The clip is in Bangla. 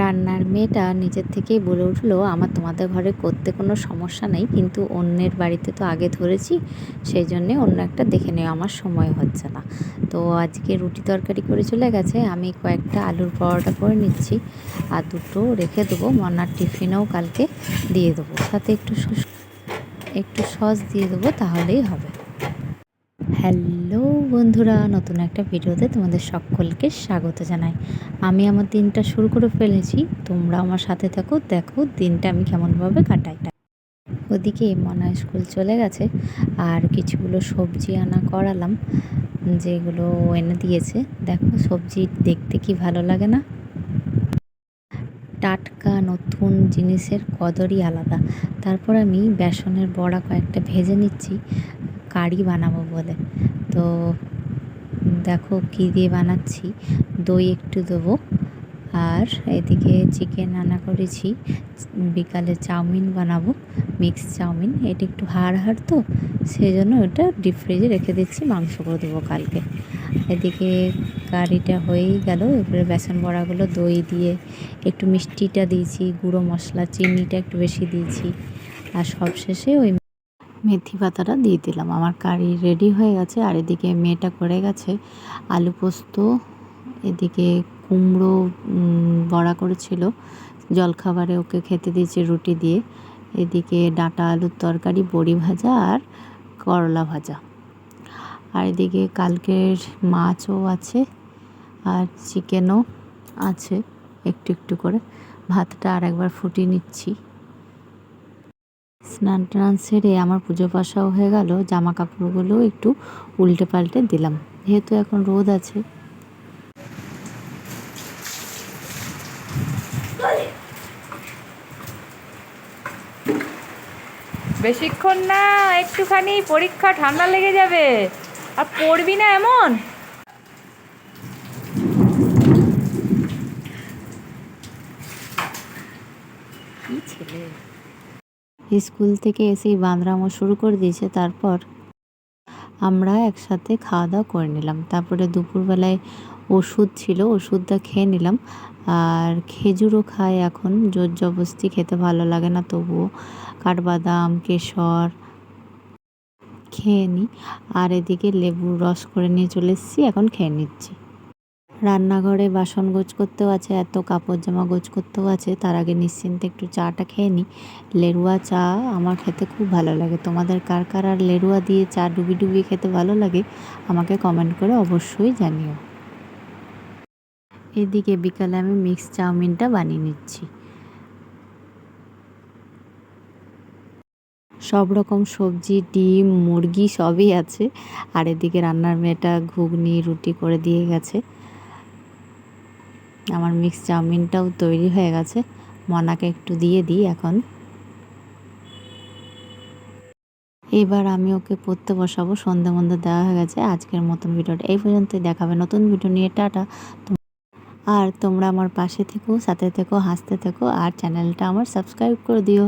রান্নার মেয়েটা নিজের থেকেই বলে উঠল, আমার তোমাদের ঘরে করতে কোনো সমস্যা নেই, কিন্তু অন্যের বাড়িতে তো আগে ধরেছি সেই জন্যে অন্য একটা দেখে নেওয়া আমার সময় হচ্ছে না। তো আজকে রুটি তরকারি করে চলে গেছে, আমি কয়েকটা আলুর পরোটা করে নিচ্ছি, আর দুটো রেখে দেবো মনার টিফিনেও কালকে দিয়ে দেবো। সাথে একটু একটু সস দিয়ে দেবো, তাহলেই হবে। হ্যালো বন্ধুরা, নতুন একটা ভিডিওতে তোমাদের সকলকে স্বাগত জানাই। আমি আমার দিনটা শুরু করে ফেলেছি। তোমরা আমার সাথে থাকো, দেখো দিনটা আমি কেমনভাবে কাটাই। ওদিকে মনা স্কুল চলে গেছে, আর কিছুগুলো সবজি আনা করালাম, যেগুলো এনে দিয়েছে। দেখো সবজি দেখতে কি ভালো লাগে না? টাটকা নতুন জিনিসের কদরই আলাদা। তারপর আমি বেসনের বড়া কয়েকটা ভেজে নিচ্ছি। কারি বানাবো বলে। তো দেখো কী দিয়ে বানাচ্ছি। দই একটু দেবো। আর এদিকে চিকেন রান্না করেছি। বিকালে চাউমিন বানাবো মিক্স চাউমিন। এটা একটু হাড় হাড় তো সেই জন্য ওটা ডিপ ফ্রিজে রেখে দিচ্ছি, মাংস করে দেবো কালকে। এদিকে কারিটা হয়েই গেল। এবারে বেসন বড়াগুলো দই দিয়ে একটু মিষ্টিটা দিয়েছি, গুঁড়ো মশলা, চিনিটা একটু বেশি দিয়েছি। আর সবশেষে ওই মেথি পাতাটা দিয়ে দিলাম। আমার কারি রেডি হয়ে গেছে। আর এদিকে মেয়েটা করে গেছে আলু পোস্ত, এদিকে কুমড়ো বড়া করেছিল। জলখাবারে ওকে খেতে দিয়েছে রুটি দিয়ে। এদিকে ডাঁটা আলুর তরকারি, বড়ি ভাজা আর করলা ভাজা। আর এদিকে কালকের মাছও আছে আর চিকেনও আছে। একটু একটু করে। ভাতটা আর একবার ফুটিয়ে নিচ্ছি। স্নান টান সেরে আমার পুজো পাশাও হয়ে গেল জামা কাপড়গুলো একটু উল্টে পাল্টে দিলাম। যেহেতু এখন রোদ আছে। বেশিক্ষণ না একটুখানি পরীক্ষা ঠান্ডা লেগে যাবে। আর পড়বি না এমন? ছেলে? স্কুল থেকে এসেই বাঁদরামো শুরু করে দিয়েছে, তারপর আমরা একসাথে খাওয়া দাওয়া করে নিলাম। তারপরে দুপুরবেলায় ওষুধ ছিল, ওষুধটা খেয়ে নিলাম। আর খেজুরও খায় এখন, জোর জবস্তি খেতে ভালো লাগে না, তবুও কাঠবাদাম, কেশর খেয়ে নিই। আর এদিকে লেবুর রস করে নিয়ে চলে এসেছি, এখন খেয়ে নিচ্ছি। রান্নাঘরে বাসন গোছ করতেও আছে, এত কাপড় জামা গোছ করতেও আছে। তার আগে নিশ্চিন্তে একটু চাটা খেয়ে নিই লেরুয়া চা আমার খেতে খুব ভালো লাগে। তোমাদের কার কার আর লেরুয়া দিয়ে চা ডুবি ডুবিয়ে খেতে ভালো লাগে, আমাকে কমেন্ট করে অবশ্যই জানিও। এদিকে বিকালে আমি মিক্স চাউমিনটা বানিয়ে নিচ্ছি। সব রকম সবজি, ডিম, মুরগি সবই আছে। আর এদিকে রান্নার মেয়েটা ঘুগনি, রুটি করে দিয়ে গেছে। আমার মিক্স চাউমিনটাও তৈরি হয়ে গেছে। মনাকে একটু দিয়ে দিই এখন। এবার আমি ওকে পড়তে বসাবো। সন্ধে মধ্যে দেওয়া হয়ে গেছে। আজকের মতন ভিডিওটা এই পর্যন্তই। দেখাবে নতুন ভিডিও নিয়ে। টাটা। আর তোমরা আমার পাশে থেকো, সাথে থেকো, হাসতে থেকো, আর চ্যানেলটা আমার সাবস্ক্রাইব করে দিও।